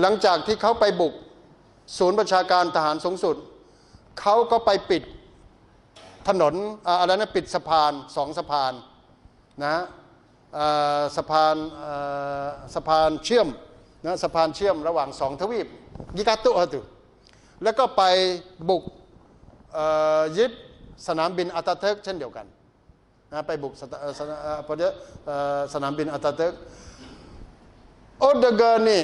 หลังจากที่เขาไปบุกศูนย์ประชาการทหารสูงสุด เขาก็ไปปิดถนนอะไรนะปิดสะพานสองสะพานนะสะพานสะพานเชื่อมนะสะพานเชื่อมระหว่างสองทวีปยิกาตุอะตุแล้วก็ไปบุกยึดสนามบินอาตาเทิกเช่นเดียวกันนะไปบุกสนามบินอาตาเทิกโอเดเกอร์นี่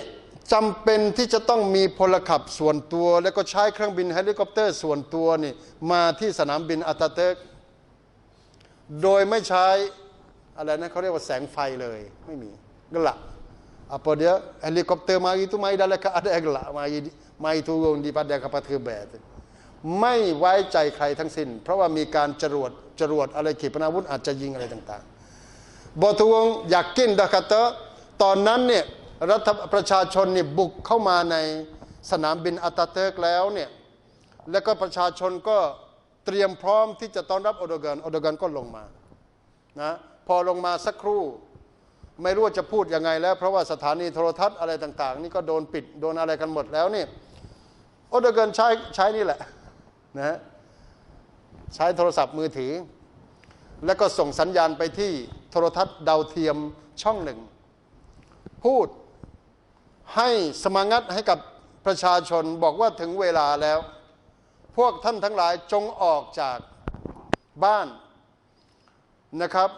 จำเป็นที่จะต้องมีพลขับส่วนตัว แล้วก็ใช้เครื่องบินเฮลิคอปเตอร์ส่วนตัวนี่มาที่สนามบินอาตาเติร์กโดยไม่ใช้อะไรนะเขาเรียกว่าแสงไฟเลยไม่มี gelap apa dia helikopter mari itu mari dalam keadaan gelap mari mari turun di pada kapal terbang tu ไม่ไว้ใจใครทั้งสิ้น เพราะว่ามีการจรวดจรวดอะไรขีปนาวุธอาจจะยิงอะไรต่างๆบอทวงอยากกินดะคาเตอร์ตอนนั้นเนี่ย รัฐประชาชนเนี่ยบุกเข้ามาในสนามบินอาตาเติร์กแล้วเนี่ยแล้วก็ประชาชนก็เตรียมพร้อมที่จะต้อนรับโอโดกันโอโดกันก็ลงมานะพอลงมาสักครู่ไม่รู้จะพูดยังไงแล้ว เพราะว่าสถานีโทรทัศน์อะไรต่าง ๆ นี่ก็โดนปิดโดนอะไรกันหมดแล้วนี่โอโดกันใช้ใช้นี่แหละนะใช้โทรศัพท์มือถือ แล้วก็ส่งสัญญาณไปที่โทรทัศน์ดาวเทียมช่องหนึ่ง พูด ให้สมังัดให้กับประชาชนบอกว่าถึงเวลาแล้ว พวกท่านทั้งหลายจงออกจากบ้านนะครับ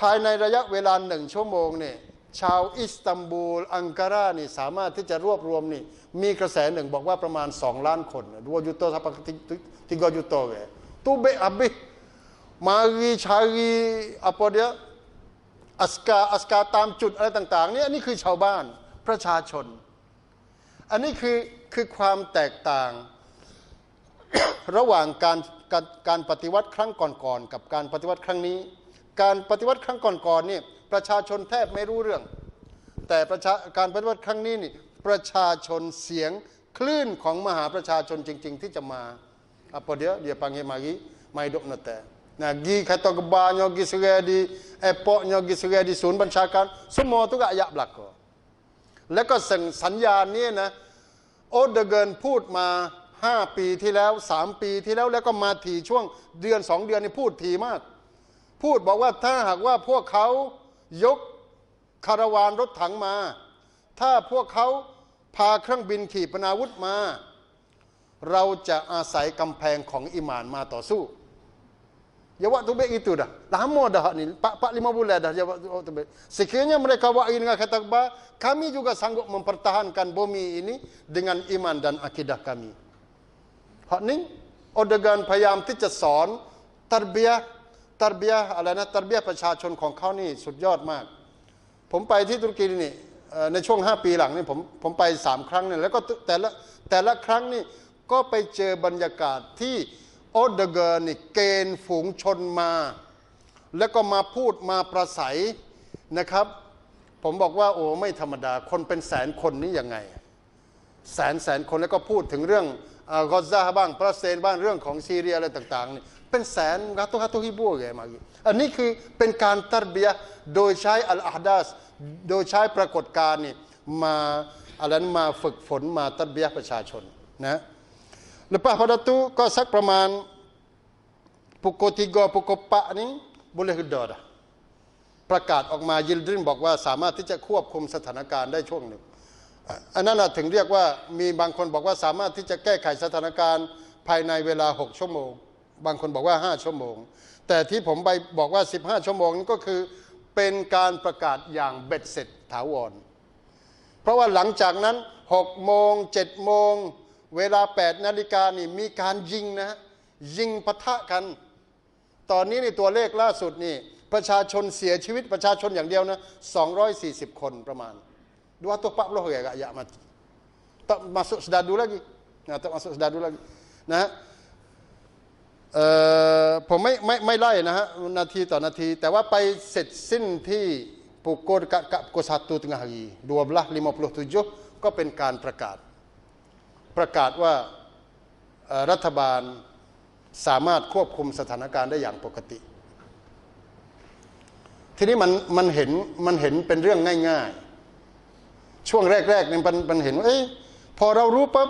ภายในระยะเวลาหนึ่งชั่วโมงเนี่ยชาวอิสตันบูล อังการานี่สามารถที่จะรวบรวมนี่มีกระแสหนึ่งบอกว่าประมาณสองล้านคนดวยุโตสัพพติกยุโตเกตูเบอับบิมารีชารี apa dia อัสกาอัสกาตามจุดอะไรต่าง ๆ เนี่ยอันนี้คือชาวบ้าน ประชาชน อันนี้คือคือความแตกต่าง ระหว่างการการการปฏิวัติครั้งก่อนๆกับการปฏิวัติครั้งนี้ การปฏิวัติครั้งก่อนๆเนี่ยประชาชนแทบไม่รู้เรื่อง แต่ประชาการปฏิวัติครั้งนี้นี่ประชาชนเสียงคลื่นของมหาประชาชนจริง ๆ ที่จะมา apa dia dia panggil mari mai dok nete nah gi kata gebanya gi serai di airportnya gi serai di ศูนย์บัญชาการ semua tu gak ayak belaka แล้วก็ส่งสัญญาณนี้นะโอเดเกินพูดมา5ปีที่แล้ว3ปีที่แล้วแล้วก็มาทีช่วงเดือน2เดือนนี่พูดทีมาก พูดบอกว่าถ้าหากว่าพวกเขายกคาราวานรถถังมา ถ้าพวกเขาพาเครื่องบินขี่ปนาวุธมา เราจะอาศัยกำแพงของอิมานมาต่อสู้ Ya waktu baik itu dah. Lama dah ni. 4 4 5 bulan dah ya waktu, waktu baik. Sekiranya mereka buat ini dengan kata kebal, kami juga sanggup mempertahankan bumi ini dengan iman dan akidah kami. Hak ni Odegan พยายามที่จะสอนตรเบียตรเบียอะไรนะตรเบียประชาชนของเขานี่สุดยอดมาก ผมไปที่ตุรกีนี่เอ่อในช่วง 5 ปีหลังนี่ผมผมไป 3 ครั้งเนี่ยแล้วก็แต่ละแต่ละครั้งนี่ก็ไปเจอบรรยากาศที่ โอเดเกอร์นี่เกณฑ์ฝูงชนมา แล้วก็มาพูดมาประสัยนะครับ ผมบอกว่าโอ้ไม่ธรรมดา คนเป็นแสนคนนี้ยังไง แสนแสนคนแล้วก็พูดถึงเรื่องอ่ากอซาบ้างปาเลสไตน์บ้างเรื่องของซีเรียอะไรต่างๆนี่เป็นแสนกาตุกาตุฮิบัวแกมากอันนี้คือเป็นการตัรเบียโดยใช้อัลอาฮดัสโดยใช้ปรากฏการณ์นี่มาอะไรนั้นมาฝึกฝนมาตัรเบียประชาชนนะ Lepas pada tu kau sak perman pukul 3 pukul 4นี้ boleh reda dah ประกาศออกมายิลดรินบอกว่าสามารถที่จะควบคุมสถานการณ์ได้ช่วงหนึ่งอันนั้นถึงเรียกว่ามีบางคนบอกว่าสามารถที่จะแก้ไขสถานการณ์ภายในเวลา 6 ชั่วโมง บางคนบอกว่า 5 ชั่วโมง แต่ที่ผมไปบอกว่า 15 ชั่วโมงนั้นก็คือเป็นการประกาศอย่างเบ็ดเสร็จถาวร เพราะว่าหลังจากนั้น 6 โมง 7 โมง เวลา8นาฬิกานี่มีการยิงนะฮะยิงปะทะกัน ตอนนี้ในตัวเลขล่าสุดนี่ ประชาชนเสียชีวิตประชาชนอย่างเดียวนะ240 คนประมาณ 240 ya rakyat mati. Tak masuk sedadu lagi. Nah, tak masuk sedadu lagi. นะฮะเอ่อผมไม่ไม่ไม่ไล่นะฮะนาทีต่อนาที แต่ว่าไปเสร็จสิ้นที่ปกโกะกะปกส1 tengah hari 12.57 ก็เป็นการประกาศ ประกาศว่ารัฐบาลสามารถควบคุมสถานการณ์ได้อย่างปกติ ทีนี้มันมันเห็นมันเห็นเป็นเรื่องง่ายๆ ช่วงแรกๆเนี่ยมันมันเห็นว่าเอ๊ะพอเรารู้ปั๊บ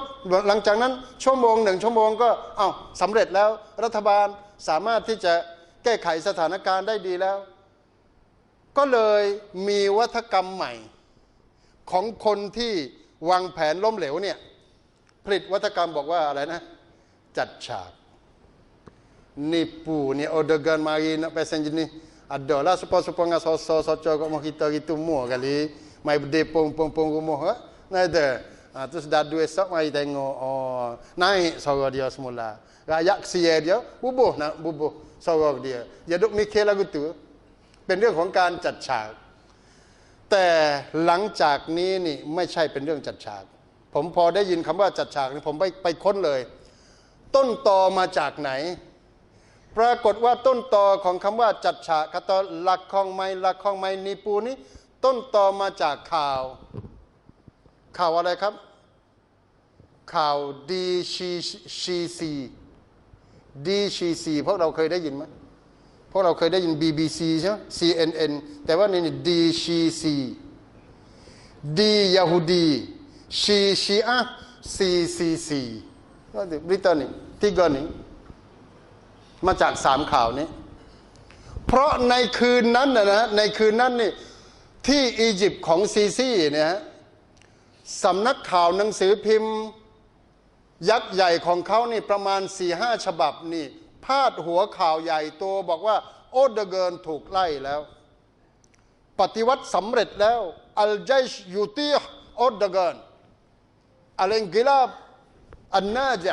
หลังจากนั้นชั่วโมงหนึ่งชั่วโมงก็เอ้าสำเร็จแล้วรัฐบาลสามารถที่จะแก้ไขสถานการณ์ได้ดีแล้ว ก็เลยมีวัฒกรรมใหม่ของคนที่วางแผนล้มเหลวเนี่ย ผลิตวัฒกรรมบอกว่าอะไรนะ จัดฉาก nipu ni odegan mari nak pesen jenis ada lah sepa-sepa dengan soso-soco kat rumah kita gitu semua kali mai berdepong pong-pong rumah ha? nah ada ha, terus dah dua esok mari tengok oh naik suara dia semula rakyat kesia dia bubuh nak bubuh suara dia dia duk mikir lagu tu เป็นเรื่องของการจัดฉาก แต่หลังจากนี้นี่ไม่ใช่เป็นเรื่องจัดฉาก ผมพอได้ยินคำว่าจัดฉากนี่ผมไปไปค้นเลย ต้นตอมาจากไหน ปรากฏว่าต้นตอของคำว่าจัดฉากคตอลักของไม้ลักของไม้นีปูนี้ต้นตอมาจากข่าว ข่าวอะไรครับ ข่าวดีชีชีซีดีชีซีพวกเราเคยได้ยินไหมพวกเราเคยได้ยิน BBC ใช่ไหม CNN แต่ว่านี่ดีชีซีดียาฮูดี ชีชีอะซีซีซีบริตานีที่กนี่มาจากสามข่าวนี้ เพราะในคืนนั้นนะนะในคืนนั้นนี่ที่อียิปต์ของซีซีเนี่ยฮะสำนักข่าวหนังสือพิมพ์ ยักษ์ใหญ่ของเขานี่ประมาณ4ี่ห้าฉบับนี่ พาดหัวข่าวใหญ่โตบอกว่า โอเดเกินถูกไล่แล้ว ปฏิวัติสำเร็จแล้ว อัลไจชยูตีโอเดเกิน อัลเอนกิลาบอันนาจ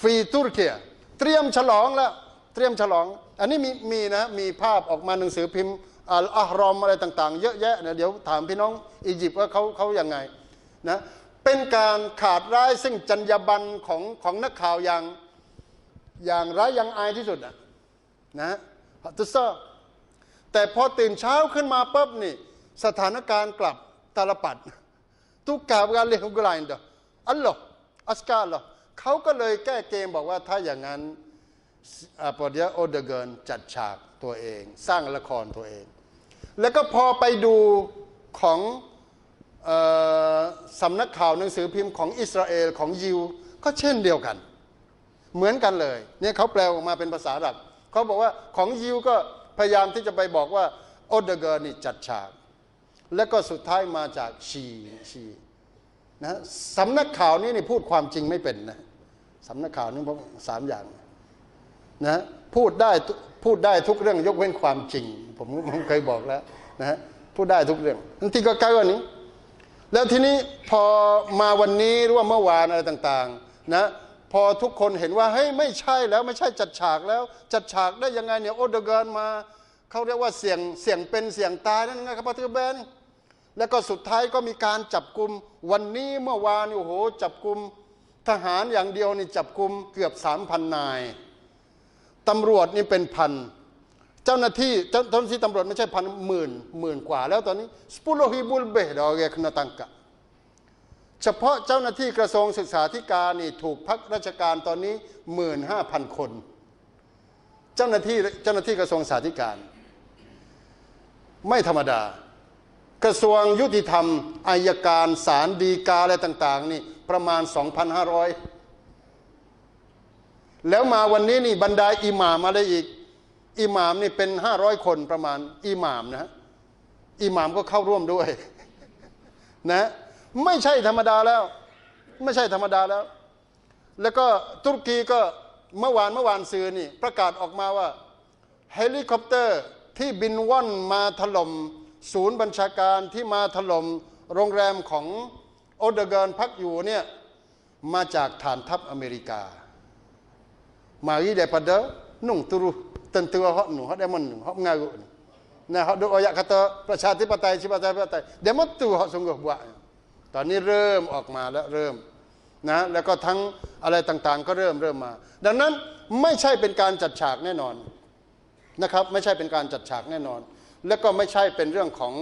ฟีตุรเกียเตรียมฉลองแล้ว เตรียมฉลอง อันนี้มีมีนะ มีภาพออกมาหนังสือพิมพ์อัลอฮรอมอะไรต่าง ๆ เยอะแยะนะเดี๋ยวถามพี่น้องอียิปต์ว่าเขาเขาอย่างไงนะเป็นการขาดร้ายซึ่งจรรยาบรรณของของนักข่าวอย่างอย่างร้ายยังอายที่สุดอะนะฮัตตุซอแต่พอตื่นเช้าขึ้นมาปุ๊บนี่ สถานการณ์กลับตาลปัด ทุกกาบการเลี้ยงกลายเดออัลลอฮ์อัสกาลอเขาก็เลยแก้เกมบอกว่าถ้าอย่างนั้นอาปอดียโอเดเกินจัดฉากตัวเอง สร้างละครตัวเอง แล้วก็พอไปดูของออสำนักข่าวหนังสือพิมพ์ของอิสราเอลของยิว ก็เช่นเดียวกัน เหมือนกันเลยเนี่ยเขาแปลออกมาเป็นภาษาอาหรับเขาบอกว่าของยิวก็พยายามที่จะไปบอกว่าโอเดเกินนี่จัดฉาก แล้วก็สุดท้ายมาจากชีชีนะสำนักข่าวนี้นี่พูดความจริงไม่เป็นนะสำนักข่าวนี้เพราะสามอย่างนะพูดได้พูดได้ทุกเรื่องยกเว้นความจริง ผมผมเคยบอกแล้วนะพูดได้ทุกเรื่องบางที่ก็ใกล้ว่านี้ แล้วทีนี้พอมาวันนี้หรือว่าเมื่อวานอะไรต่างๆนะพอทุกคนเห็นว่าเฮ้ยไม่ใช่แล้วไม่ใช่จัดฉากแล้ว จัดฉากได้ยังไงเนี่ยโอเดเกินมา เขาเรียกว่าเสี่ยงเสี่ยงเป็นเสี่ยงตายนั่นไงครับพระเทเบนแล้วก็สุดท้ายก็มีการจับกลุ่มวันนี้เมื่อวานโอ้โหจับกลุ่มทหารอย่างเดียวนี่จับกลุ่มเกือบสามพันนายตำรวจนี่เป็นพันเจ้าหน้าที่เจ้าเจ้าหน้าที่ตำรวจไม่ใช่พันหมื่นหมื่นกว่า แล้วตอนนี้สปุโลฮิบุลเบดอเกคนาตังกะเฉพาะเจ้าหน้าที่กระทรวงศึกษาธิการนี่ถูกพักราชการตอนนี้หมื่นห้าพันคน เจ้าหน้าที่เจ้าหน้าที่กระทรวงศึกษาธิการ ไม่ธรรมดา กระทรวงยุติธรรมอายการศาลฎีกาอะไรต่าง ๆ นี่ประมาณ 2,500 แล้วมาวันนี้นี่บรรดาอิหมามอะไรอีกอิหมามนี่เป็น 500 คนประมาณอิหมามนะอิหมามก็เข้าร่วมด้วยนะไม่ใช่ธรรมดาแล้ว ไม่ใช่ธรรมดาแล้ว แล้วก็ตุรกีก็เมื่อวานเมื่อวานซื้อนี่ประกาศออกมาว่าเฮลิคอปเตอร์ ที่บินว่อนมาถล่มศูนย์บัญชาการที่มาถล่มโรงแรมของโอเดเกินพักอยู่เนี่ยมาจากฐานทัพอเมริกา mari daripada nung turu tentu hak nu hak demon nu hak mengarut ni nah hak duk ayat kata ประชาธิปไตยชิปไตยปฏิปไตยเดมอน tu hak sungguh buat ตอนนี้เริ่มออกมาแล้วเริ่มนะแล้วก็ทั้งอะไรต่างๆ ก็เริ่มเริ่มมา ดังนั้นไม่ใช่เป็นการจัดฉากแน่นอน นะครับไม่ใช่เป็นการจัดฉากแน่นอน และก็ไม่ใช่เป็นเรื่องของ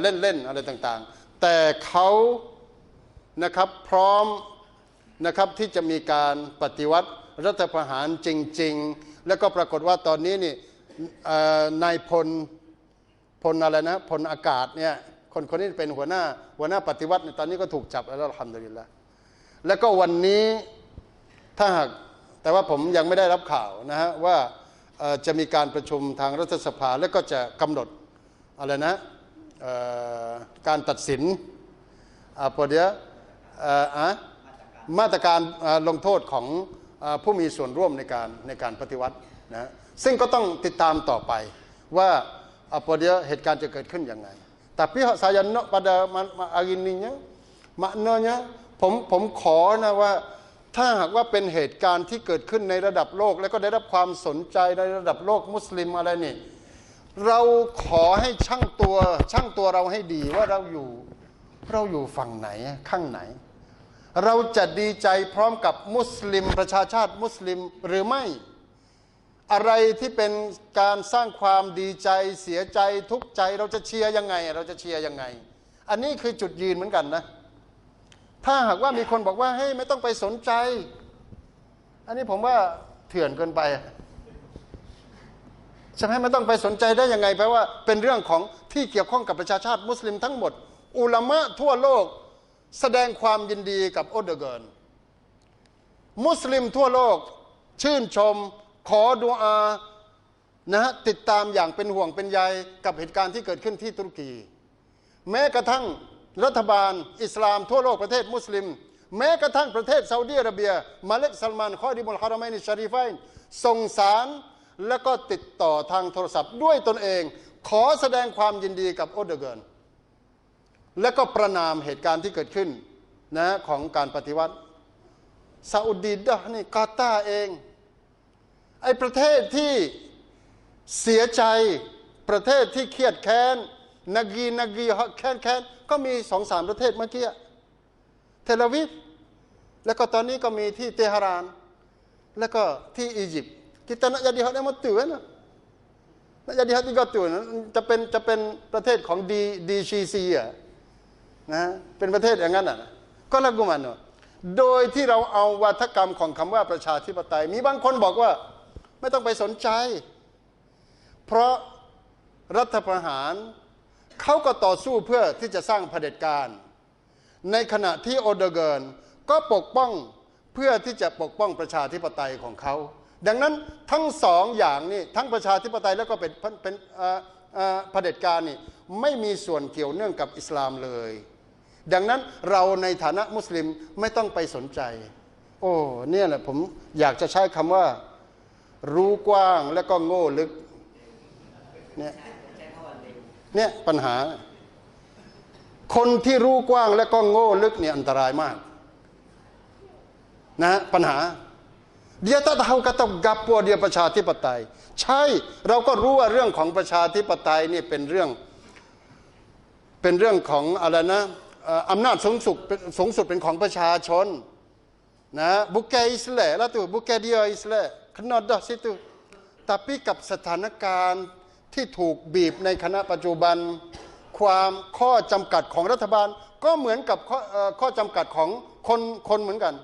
เล่นๆอะไรต่างๆ แต่เขานะครับพร้อมนะครับที่จะมีการปฏิวัติรัฐประหารจริง ๆ แล้วก็ปรากฏว่าตอนนี้นี่นายพลพลอะไรนะพลอากาศเนี่ยคนคนนี้เป็นหัวหน้าหัวหน้าปฏิวัติตอนนี้ก็ถูกจับแล้วอัลฮัมดุลิลละแล้วก็วันนี้ถ้าหากแต่ว่าผมยังไม่ได้รับข่าวนะฮะว่า จะมีการประชุมทางรัฐสภาแล้วก็จะกำหนดอะไรนะการตัดสิน apa dia uh, ah, มาตรการลงโทษของผู้มีส่วนร่วมในการในการปฏิวัตินะซึ่งก็ต้องติดตามต่อไปว่า apa dia เหตุการณ์จะเกิดขึ้นยังไง tapi hak saya nak pada ma- ma- hari ini nya maknanya ผมผมขอนะว่า ถ้าหากว่าเป็นเหตุการณ์ที่เกิดขึ้นในระดับโลก แล้วก็ได้รับความสนใจในระดับโลกมุสลิมอะไรนี่ เราขอให้ช่างตัวช่างตัวเราให้ดีว่าเราอยู่เราอยู่ฝั่งไหนข้างไหน เราจะดีใจพร้อมกับมุสลิมประชาชาติมุสลิมหรือไม่ อะไรที่เป็นการสร้างความดีใจเสียใจทุกใจ เราจะเชียร์ยังไง เราจะเชียร์ยังไง อันนี้คือจุดยืนเหมือนกันนะ ถ้าหากว่ามีคนบอกว่าเฮ้ยไม่ต้องไปสนใจ อันนี้ผมว่าเถื่อนเกินไปใช่ไหมไม่ต้องไปสนใจได้ยังไงแปลว่าเป็นเรื่องของที่เกี่ยวข้องกับประชาชาติมุสลิมทั้งหมด อุลามะทั่วโลกแสดงความยินดีกับโอเดเกินมุสลิมทั่วโลกชื่นชม ขอดุอานะฮะติดตามอย่างเป็นห่วงเป็นใยกับเหตุการณ์ที่เกิดขึ้นที่ตุรกี แม้กระทั่ง รัฐบาล อิสลามทั่วโลกประเทศมุสลิม แม้กระทั่งประเทศซาอุดีอาระเบีย มาเล็กซัลมานข้อดิมุลฮารามนิชารีไฟน์ส่งสารแล้วก็ติดต่อทางโทรศัพท์ด้วยตนเอง ขอแสดงความยินดีกับโอเดเกินและก็ประนามเหตุการณ์ที่เกิดขึ้นนะของการปฏิวัติซาอุดีดะนี่กาตาร์เอง ไอ้ประเทศที่เสียใจประเทศที่เครียดแค้นนากีนากีแค้นแค้น ก็มีสองสามประเทศเมื่อกี้เทลวิฟแล้วก็ตอนนี้ก็มีที่เตหะราน แล้วก็ที่อียิปต์กิตนะยาดีฮัตเนี่ยมาตื่นนะนะยาดีฮัตที่ก็ตื่นนจะเป็นจะเป็นประเทศของดีดีชีซีอะนะเป็นประเทศอย่างนั้นอะก็ละกุมันเนาะโดยที่เราเอาวัฒกรรมของคำว่าประชาธิปไตย มีบางคนบอกว่าไม่ต้องไปสนใจ เพราะรัฐประหาร เขาก็ต่อสู้เพื่อที่จะสร้างเผด็จการ ในขณะที่โอเดเกินก็ปกป้องเพื่อที่จะปกป้องประชาธิปไตยของเขา ดังนั้นทั้งสองอย่างนี่ทั้งประชาธิปไตยแล้วก็เป็นเป็นเอ่อเอ่อเผด็จการนี่ไม่มีส่วนเกี่ยวเนื่องกับอิสลามเลย ดังนั้นเราในฐานะมุสลิมไม่ต้องไปสนใจ โอ้เนี่ยแหละผมอยากจะใช้คำว่า รู้กว้างแล้วก็โง่ลึกเนี่ย เนี่ยปัญหา คนที่รู้กว้างและก็โง่ลึกเนี่ยอันตรายมาก นะปัญหา dia tak tahu kata gapo dia ประชาธิปไตย ใช่เราก็รู้ว่าเรื่องของประชาธิปไตยนี่เป็นเรื่อง เป็นเรื่องของอะไรนะอำนาจสูงสุดเป็นสูงสุดเป็นของประชาชนนะ bukan Islam lah tu bukan dia Islam kena dah situ tapi กับสถานการณ์ ที่ถูกบีบในคณะปัจจุบัน ความข้อจำกัดของรัฐบาล ก็เหมือนกับข้อข้อจำกัดของคนคนเหมือนกัน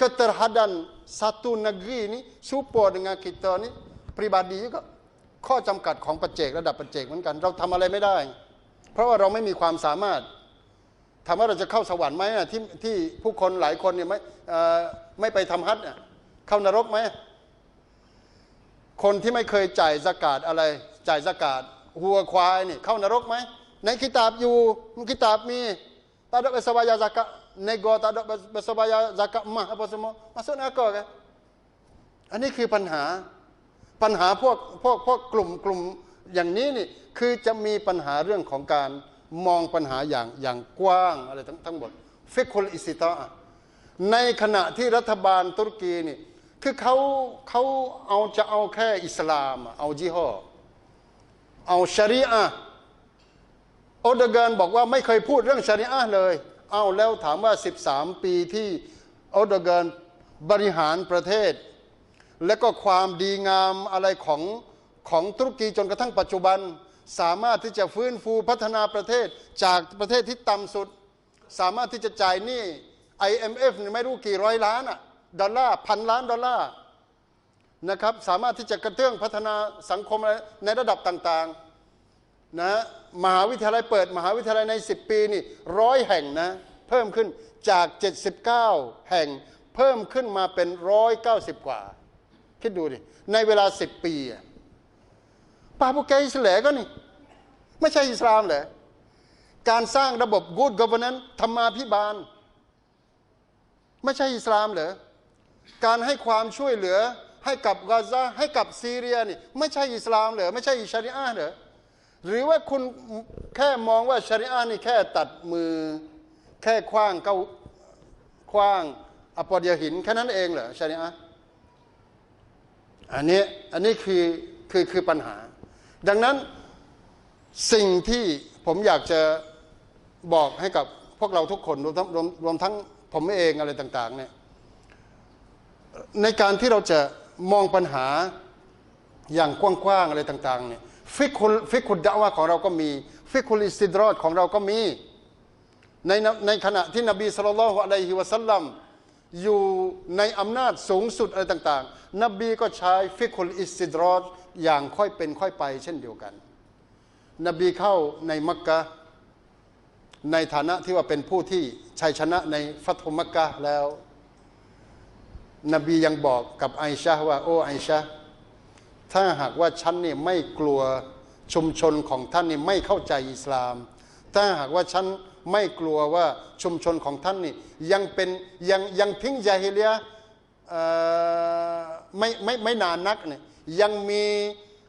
keterhadap satu negeri ini support dengan kita ni pribadi juga ข้อจำกัดของปัจเจกระดับปัจเจกเหมือนกัน เราทำอะไรไม่ได้ เพราะว่าเราไม่มีความสามารถถามว่าเราจะเข้าสวรรค์ไหมอะที่ที่ผู้คนหลายคนเนี่ยไม่ไม่ไปทำฮัจญ์อะเข้านรกไหม คนที่ไม่เคยจ่ายสกาดอะไร จ่ายสกาดหัวควายนี่เข้านรกไหมในคิตาบอยู่คิตาบมีตาดอกเบสบายา zakat nego tak ada bersebaya zakat mah apa semua masuk neraka kan อันนี้คือปัญหาปัญหาพวกพวกพวกกลุ่มกลุ่มอย่างนี้นี่คือจะมีปัญหาเรื่องของการมองปัญหาอย่างอย่างกว้างอะไรทั้งทั้งหมดฟิกคุลอิสิตาในขณะที่รัฐบาลตุรกีนี่ คือเขาเขาเอาจะเอาแค่อิสลาม เอาจิฮอเอาชารีอะโอดเกนบอกว่าไม่เคยพูดเรื่องชารีอะเลย เอาแล้วถามว่า 13 ปีที่โอดเกนบริหารประเทศ และก็ความดีงามอะไรของของตุรกีจนกระทั่งปัจจุบัน สามารถที่จะฟื้นฟูพัฒนาประเทศจากประเทศที่ต่ำสุด สามารถที่จะจ่ายหนี้ IMF ไม่รู้กี่ร้อยล้านอะ ดอลลาร์พันล้านดอลลาร์นะครับสามารถที่จะกระเตื้องพัฒนาสังคมในระดับต่างๆนะมหาวิทยาลัยเปิด มหาวิทยาลัยใน 10 ปีนี่ร้อยแห่งนะเพิ่มขึ้นจาก 79 แห่งเพิ่มขึ้นมาเป็น 190 กว่า คิดดูดิในเวลา 10 ปีอะปาโปเกอิสเลก็นี่ ไม่ใช่อิสลามเหรอการสร้างระบบ good governance ธรรมาภิบาล ไม่ใช่อิสลามเหรอ การให้ความช่วยเหลือให้กับกาซาให้กับซีเรียนี่ไม่ใช่อิสลามเหรอไม่ใช่อิชาริอะห์เหรอหรือว่าคุณแค่มองว่าชาริอะห์นี่แค่ตัดมือ แค่คว้างเก้าคว้างอปอดยาหินแค่นั้นเองเหรอชาริอะห์อันนี้อันนี้คือคือคือปัญหา ดังนั้นสิ่งที่ผมอยากจะบอกให้กับพวกเราทุกคนรวมทั้งรวมรวมทั้งผมเองอะไรต่าง ๆ เนี่ย ในการที่เราจะมองปัญหาอย่างกว้างๆอะไรต่างๆเนี่ยฟิกุลฟิกุลดะวะของเราก็มี ฟิกุลอิสติดรอดของเราก็มี ในในขณะที่นบีสุลต่านอะลัยฮิวะสัลลัมอยู่ในอำนาจสูงสุดอะไรต่างๆ นบีก็ใช้ฟิกุลอิสติดรอดอย่างค่อยเป็นค่อยไปเช่นเดียวกัน นบีเข้าในมักกะในฐานะที่ว่าเป็นผู้ที่ชัยชนะในฟัตฮุมักกะแล้ว นบียังบอกกับไอชาว่าโอ้ไอชาถ้าหากว่าฉันนี่ไม่กลัวชุมชนของท่านนี่ไม่เข้าใจอิสลาม ถ้าหากว่าฉันไม่กลัวว่าชุมชนของท่านนี่ยังเป็นยังยังทิ้งยาฮิเลียไม่ไม่ไม่นานนักเนี่ยยังมี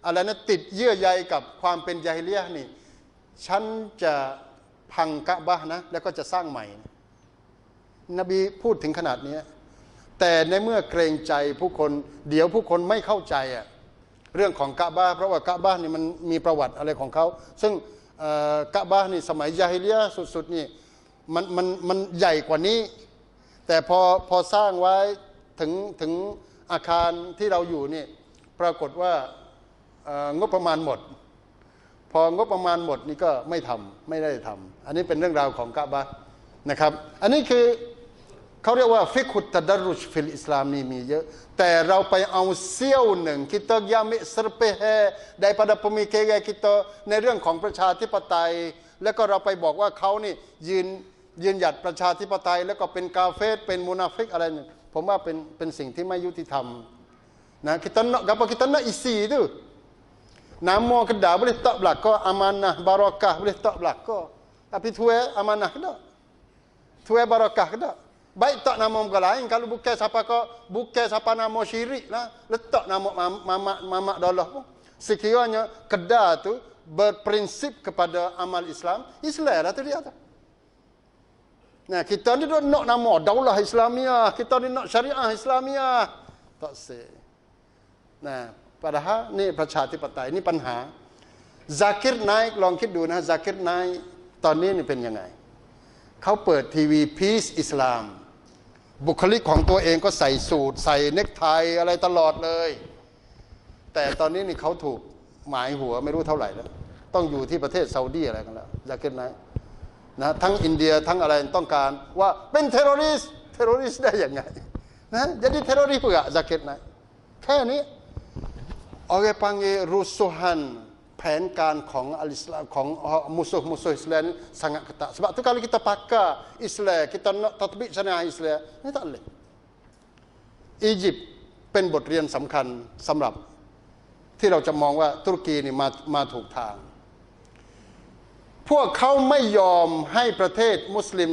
อะไรนะติดเยื่อใยกับความเป็นยาฮิเลียนี่ฉันจะพังกะบะนะแล้วก็จะสร้างใหม่ นบีพูดถึงขนาดนี้ แต่ในเมื่อเกรงใจผู้คน เดี๋ยวผู้คนไม่เข้าใจอะเรื่องของกะบะห์เพราะว่ากะบะห์นี่มันมีประวัติอะไรของเขา ซึ่งกะบะห์นี่สมัยยาฮิเลียสุดๆนี่มันมันมันใหญ่กว่านี้ แต่พอพอสร้างไว้ถึงถึงอาคารที่เราอยู่นี่ปรากฏว่างบประมาณหมด พองบประมาณหมดนี่ก็ไม่ทำไม่ได้ทำอันนี้เป็นเรื่องราวของกะบะห์นะครับ อันนี้คือ เขาเรียกว่าฟิกุตตะดรุชฟิลอิสลามนี่มีเยอะ แต่เราไปเอาเสี้ยวหนึ่ง kita yamik serpehe daripada pemikiran kita ในเรื่องของประชาธิปไตย แล้วก็เราไปบอกว่าเขานี่ยืนยืนหยัดประชาธิปไตย แล้วก็เป็นกาเฟสเป็นมุนาฟิกอะไรเนี่ยผมว่าเป็นเป็นสิ่งที่ไม่ยุติธรรมนะ kita nak apa kita nak isi tu Nama kedai boleh tak belaka amanah barakah boleh tak belaka. Tapi tuai amanah ke tak? Tuai barakah ke tak? Baik tak nama muka lain kalau bukan siapa ke bukan siapa nama syirik lah. Letak nama mamak mamak dolah pun. Sekiranya kedai tu berprinsip kepada amal Islam, Islam lah tu dia tu. Nah, kita ni duk nak nama daulah Islamiah, kita ni nak syariah Islamiah. Tak seh. Nah, padahal ni ประชาธิปไตยนี่ปัญหาซากิรไนค์ลองคิดดูนะซากิรไนค์ตอนนี้นี่เป็นยังไง เขาเปิดทีวีพีซอิสลาม บุคลิกของตัวเองก็ใส่สูทใส่เนคไทอะไรตลอดเลย แต่ตอนนี้นี่เขาถูกหมายหัวไม่รู้เท่าไหร่แล้ว ต้องอยู่ที่ประเทศซาอุดีอะไรกันแล้วซากิรไนค์นะทั้งอินเดียทั้งอะไรต้องการว่าเป็นเทโรริสเทโรริสได้ยังไงนะ jadi teroris juga Zakir Naik แค่นี้ Orang panggil rusuhan แผนการของอลิสลามของมุสุมุสุอิสลามนี่ sangat ketat. Sebab tu kalau kita pakar Islam, kita nak tatbik syariah Islam, ni tak boleh. อียิปต์เป็นบทเรียนสำคัญสำหรับที่เราจะมองว่าตุรกีนี่มามาถูกทาง พวกเขาไม่ยอมให้ประเทศมุสลิม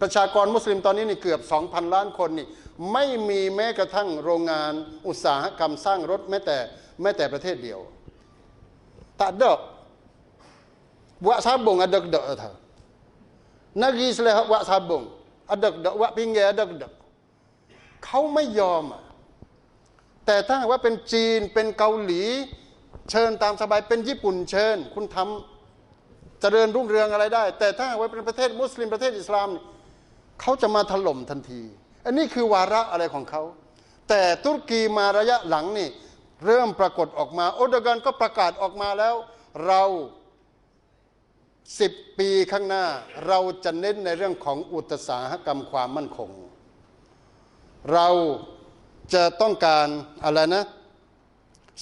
ประชากรมุสลิมตอนนี้นี่เกือบ 2,000 ล้านคนนี่ไม่มีแม้กระทั่งโรงงานอุตสาหกรรมสร้างรถแม้แต่แม้แต่ประเทศเดียว tak ada buat sabung ada kedak tahu negeri Islam buat sabung ada kedak buat pinggir ada kedak เขาไม่ยอมอะแต่ถ้าหากว่าเป็นจีนเป็นเกาหลี เชิญตามสบายเป็นญี่ปุ่นเชิญ คุณทำเจริญรุ่งเรืองอะไรได้ แต่ถ้าหากว่าเป็นประเทศมุสลิมประเทศอิสลามนี่เขาจะมาถล่มทันที อันนี้คือวาระอะไรของเขา แต่ตุรกีมาระยะหลังนี่ เริ่มปรากฏออกมา โอร์โดกันก็ประกาศออกมาแล้ว เราสิบปีข้างหน้า เราจะเน้นในเรื่องของอุตสาหกรรมความมั่นคง เราจะต้องการอะไรนะ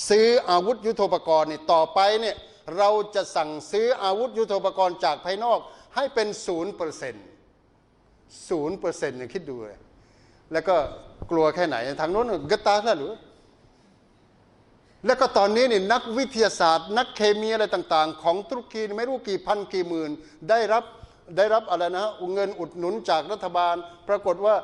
ซื้ออาวุธยุโทโธปกรณ์นี่ต่อไปเนี่ยเราจะสั่งซื้ออาวุธยุทโธปกรณ์จากภายนอกให้เป็นศูนย์เปอร์เซ็นต์ศูนย์เปอร์เซ็นต์คิดดูเลยแล้วก็กลัวแค่ไหนทางโน้นกตาแล้วหรือ แล้วก็ตอนนี้นี่นักวิทยาศาสตร์ นักเคมีอะไรต่างๆ ของตุรกีไม่รู้กี่พันกี่หมื่น ได้รับได้รับอะไรนะเงินอุดหนุนจากรัฐบาล ปรากฏว่า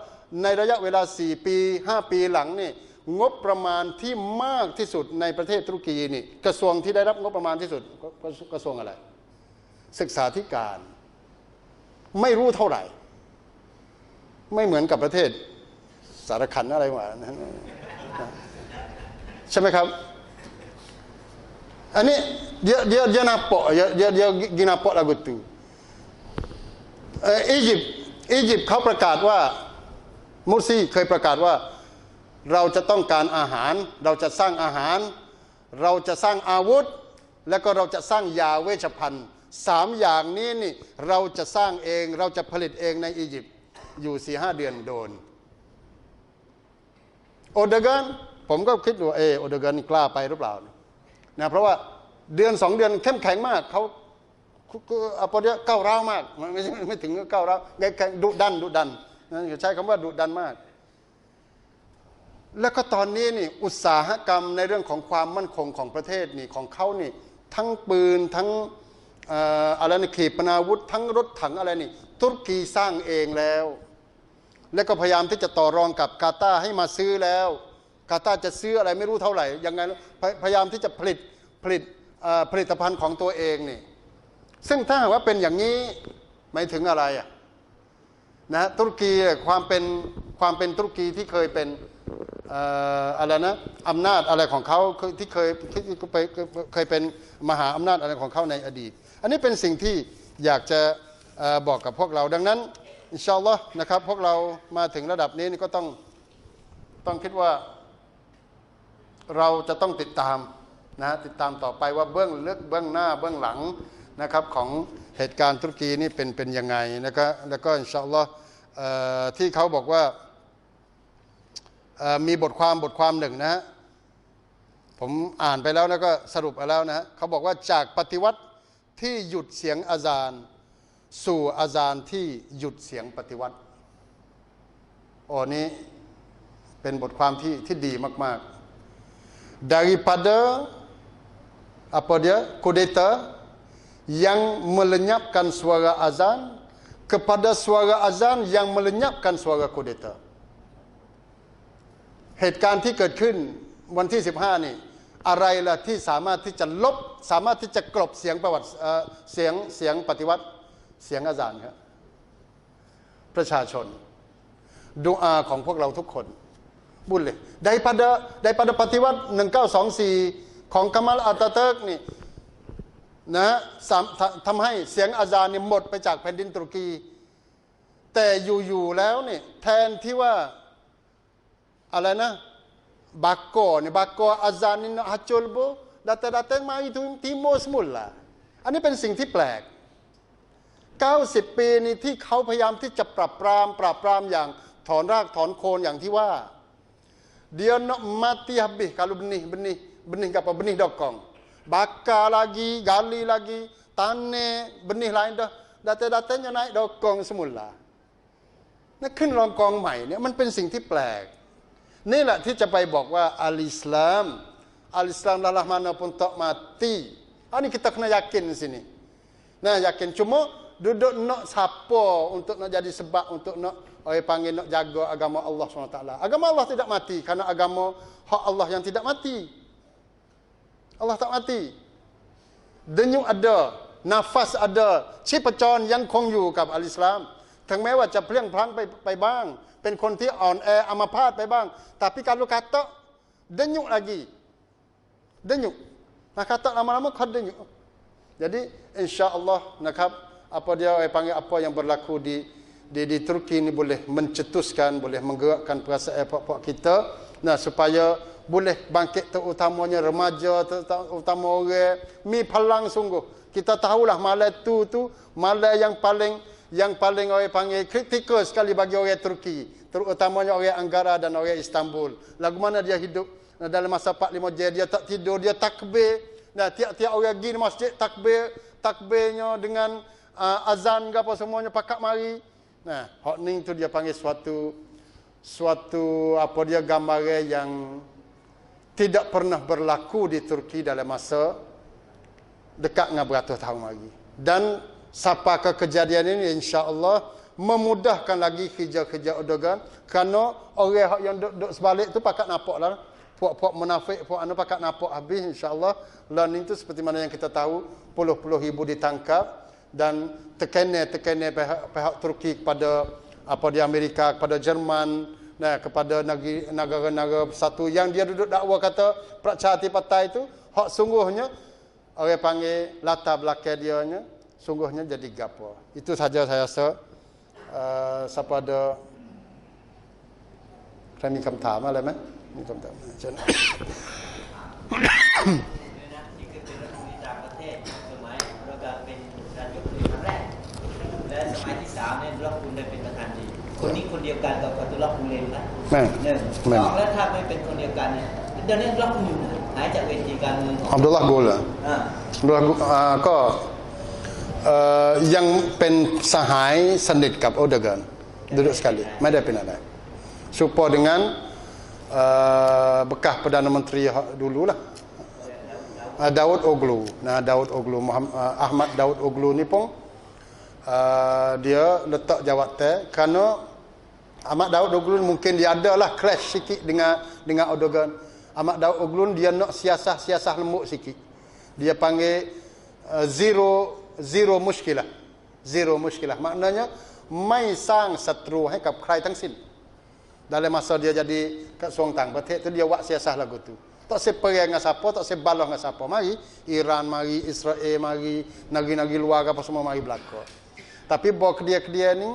ในระยะเวลา 4 ปี 5 ปีหลังนี่งบประมาณที่มากที่สุดในประเทศตุรกีนี่ กระทรวงที่ได้รับงบประมาณที่สุดกระกระทรวงอะไร ศึกษาธิการ ไม่รู้เท่าไหร่ ไม่เหมือนกับประเทศสารคันอะไรวะใช่ไหมครับ อันนี้ dia dia dia nampak dia dia, dia pergi nampak lagu tu เอ่ออียิปต์อียิปต์เขาประกาศว่ามุซีเคยประกาศว่า เราจะต้องการอาหาร เราจะสร้างอาหาร เราจะสร้างอาวุธ แล้วก็เราจะสร้างยาเวชภัณฑ์สามอย่างนี้นี่เราจะสร้างเองเราจะผลิตเองในอียิปต์อยู่สี่ห้าเดือนโดน โอเดกันผมก็คิดว่าเออโอเดกันกล้าไปหรือเปล่า นะเพราะว่าเดือนสองเดือนเข้มแข็งมากเขา apa dia ก้าวร้าวมากไม่ใช่ไม่ถึงก้าวร้าวแกดุดันดุดันนะใช้คำว่าดุดันมาก แล้วก็ตอนนี้นี่อุตสาหกรรมในเรื่องของความมั่นคงของประเทศนี่ของเขานี่ทั้งปืนทั้งอะไรนี่ขีปนาวุธ ทั้งรถถังอะไรนี่ ตุรกีสร้างเองแล้ว แล้วก็พยายามที่จะต่อรองกับกาตาร์ให้มาซื้อแล้ว กาตาร์จะซื้ออะไรไม่รู้เท่าไหร่ยังไงพยายามที่จะผลิต ผลิตผลิตภัณฑ์ของตัวเองนี่ ซึ่งถ้าหากว่าเป็นอย่างนี้หมายถึงอะไรอะนะตุรกีความเป็นความเป็นตุรกีที่เคยเป็นอะไรนะอำนาจอะไรของเขาที่เคยที่เคยเคยเป็นมหาอำนาจอะไรของเขาในอดีต อันนี้เป็นสิ่งที่อยากจะบอกกับพวกเราดังนั้นอินชาอัลลอฮ์นะครับพวกเรามาถึงระดับนี้ก็ต้องต้องคิดว่าเราจะต้องติดตาม นะติดตามต่อไปว่าเบื้องลึกเบื้องหน้าเบื้องหลังนะครับของเหตุการณ์ตุรกีนี่เป็นเป็นยังไงนะครับแล้วก็อินชาอัลลอฮ์ที่เขาบอกว่ามีบทความบทความหนึ่งนะฮะผมอ่านไปแล้วแล้วก็สรุปไปแล้วนะฮะเขาบอกว่าจากปฏิวัติที่หยุดเสียงอาซานสู่อาซานที่หยุดเสียงปฏิวัติโอ้นี้เป็นบทความที่ที่ดีมากๆ daripada apa dia kudeta yang melenyapkan suara azan kepada suara azan yang melenyapkan suara kudeta เหตุการณ์ที่เกิดขึ้นวันที่ 15 นี่ อะไรล่ะที่สามารถที่จะลบ สามารถที่จะกลบเสียงประวัติเเสียงเสียงปฏิวัติเสียงอาจารย์ครับประชาชนดูอาของพวกเราทุกคนบุญเลย daripada daripada ปฏิวัติ1924 ของกามัลอาตเติร์กนี่นะทำให้เสียงอาซานเนี่หมดไปจากแผ่นดินตุรกี แต่อยู่ๆแล้วนี่แทนที่ว่าอะไรนะบากโกนี่บากโกอาซานนี่ฮัจจุลโบดัตดัตมาอีทุติโมสมุลล่ะอันนี้เป็นสิ่งที่แปลก 90 ปีนี้ที่เขาพยายามที่จะปรับปราม ปราบปรามอย่างถอนรากถอนโคนอย่างที่ว่า dia nak mati habis kalau benih benih benih ke apa benih dokong bakar lagi gali lagi tanah benih lain dah data-datanya naik dokong semula นั่นขึ้นรองกองใหม่เนี่ยมันเป็นสิ่งที่แปลก นี่แหละที่จะไปบอกว่าอัลอิสลามอัลอิสลามadalah mana pun tak mati ah, ini kita kena yakin di sini nah yakin cuma duduk nak siapa untuk nak jadi sebab untuk nak orang panggil nak jaga agama Allah SWT agama Allah tidak mati kerana agama hak Allah yang tidak mati Allah tak mati denyut ada nafas ada ชีพจรยังคงอยู่กับอัลอิสลาม ถึงแม้ว่าจะเพลียงพลังไปไปบ้าง เป็นคนที่อ่อนแออัมพาตไปบ้าง tapi kalau kata denyut lagi denyut nah kata lama-lama kau denyut jadi insya Allahนะครับ apa dia orang panggil apa yang berlaku di di, di Turki ini boleh mencetuskan boleh menggerakkan perasaan puak-puak kita nah supaya boleh bangkit terutamanya remaja terutama orang. Mi pelang sungguh. Kita tahulah malam tu tu malam yang paling yang paling orang panggil kritikal sekali bagi orang Turki. Terutamanya orang Anggara dan orang Istanbul. Lagu mana dia hidup? Dalam masa 4-5 jam dia tak tidur dia takbir. Nah, tiap-tiap orang pergi masjid takbir, takbirnya dengan uh, azan ke apa semuanya pakak mari. Nah, ni tu dia panggil suatu suatu apa dia gambaran yang tidak pernah berlaku di Turki dalam masa dekat dengan beratus tahun lagi. Dan sampai ke kejadian ini insya-Allah memudahkan lagi kerja-kerja Erdogan kerana orang yang duduk, sebalik tu pakat nampak lah puak-puak munafik puak anu pakat nampak habis insya-Allah learning tu seperti mana yang kita tahu puluh-puluh ribu ditangkap dan tekanan-tekanan pihak, pihak Turki kepada apa di Amerika kepada Jerman nah kepada negeri- negara-negara bersatu yang dia duduk dakwa kata percaya hati partai itu hak sungguhnya orang panggil latar belakang dia nya sungguhnya jadi gapo itu saja saya rasa uh, siapa ada ใครมีคำถามอะไรไหมมีคำถามเชิญเนี่ยนะที่เคยเป็นรัฐมนตรีต่างประเทศสมัยเราก็เป็นนายกรัฐมนตรีครั้งแรกและสมัยที่สามเนี่ยรัฐคุณได้เป็นประธานดี คนนี้คนเดียวกันกับฟัตุลลอฮ์กุเลนนะ แม่หนึ่งแม่สองแล้วถ้าไม่เป็นคนเดียวกันเนี่ยเดี๋ยวนี้รัฐคุณอยู่ไหนหายจากเวทีการเมืองของอับดุลลาห์กุลเหรออ่าอับดุลลาห์กุลอ่าก็เอ่อยังเป็นสหายสนิทกับโอเดอร์กัน duduk sekali ไม่ได้เป็นอะไร support dengan uh, bekas Perdana Menteri dulu lah uh, Daud Oglu nah Daud Oglu Muhammad, uh, Ahmad Daud Oglu ni pun uh, dia letak jawatan kerana Ahmad Daud Oglun mungkin dia ada lah clash sikit dengan dengan Erdogan. Ahmad Daud Oglun dia nak siasah-siasah lembut sikit. Dia panggil uh, zero zero muskilah. Zero muskilah. Maknanya mai sang satru eh, hai kap krai tang sin. Dalam masa dia jadi kat Suang Tang, berarti tu dia buat siasah lagu tu. Tak seperai dengan siapa, tak sebalah dengan siapa. Mari, Iran mari, Israel mari, negeri-negeri luar apa semua mari belakang. Tapi bawa ke dia-ke dia ni,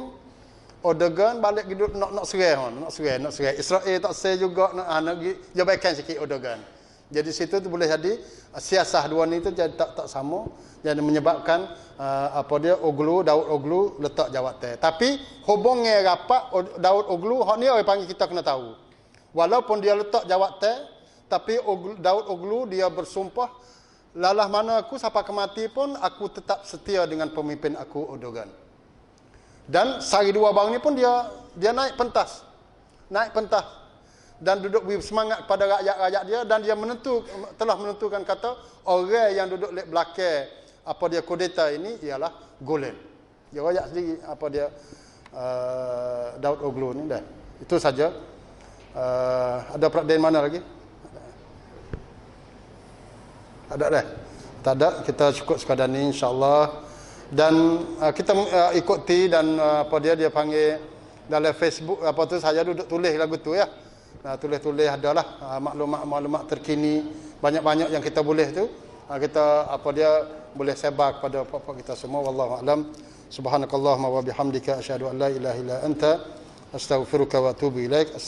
Erdogan balik hidup nak nak serai hon nak serai nak serai. Israel tak se juga nak ah, negeri jabaikan sikit Erdogan jadi situ tu boleh jadi ah, siasah dua ni tu jadi tak tak sama. Jadi menyebabkan uh, apa dia Oglu Daud Oglu letak jawatan tapi hubungnya rapat Daud Oglu hak ni orang panggil kita kena tahu. Walaupun dia letak jawatan tapi Oglu, Daud Oglu dia bersumpah lalah mana aku sampai kemati pun aku tetap setia dengan pemimpin aku Erdogan dan sehari dua bang ni pun dia dia naik pentas naik pentas dan duduk beri semangat kepada rakyat-rakyat dia dan dia menentu telah menentukan kata orang yang duduk lek belakang apa dia kudeta ini ialah Gulen. Dia rakyat sendiri apa dia uh, Daud Oglu ni dah. Itu saja. Uh, ada peradaban mana lagi? Ada dah. Tak ada, kita cukup sekadar ni insya-Allah. Dan uh, kita uh, ikuti dan uh, apa dia dia panggil dalam Facebook apa tu saya duduk tulis lagu tu ya. Nah, tulis-tulis adalah uh, maklumat-maklumat terkini banyak-banyak yang kita boleh tu. Uh, kita apa dia boleh sebar kepada apa kita semua wallahu alam. Subhanakallahumma wa bihamdika asyhadu an la ilaha illa anta astaghfiruka wa atubu ilaik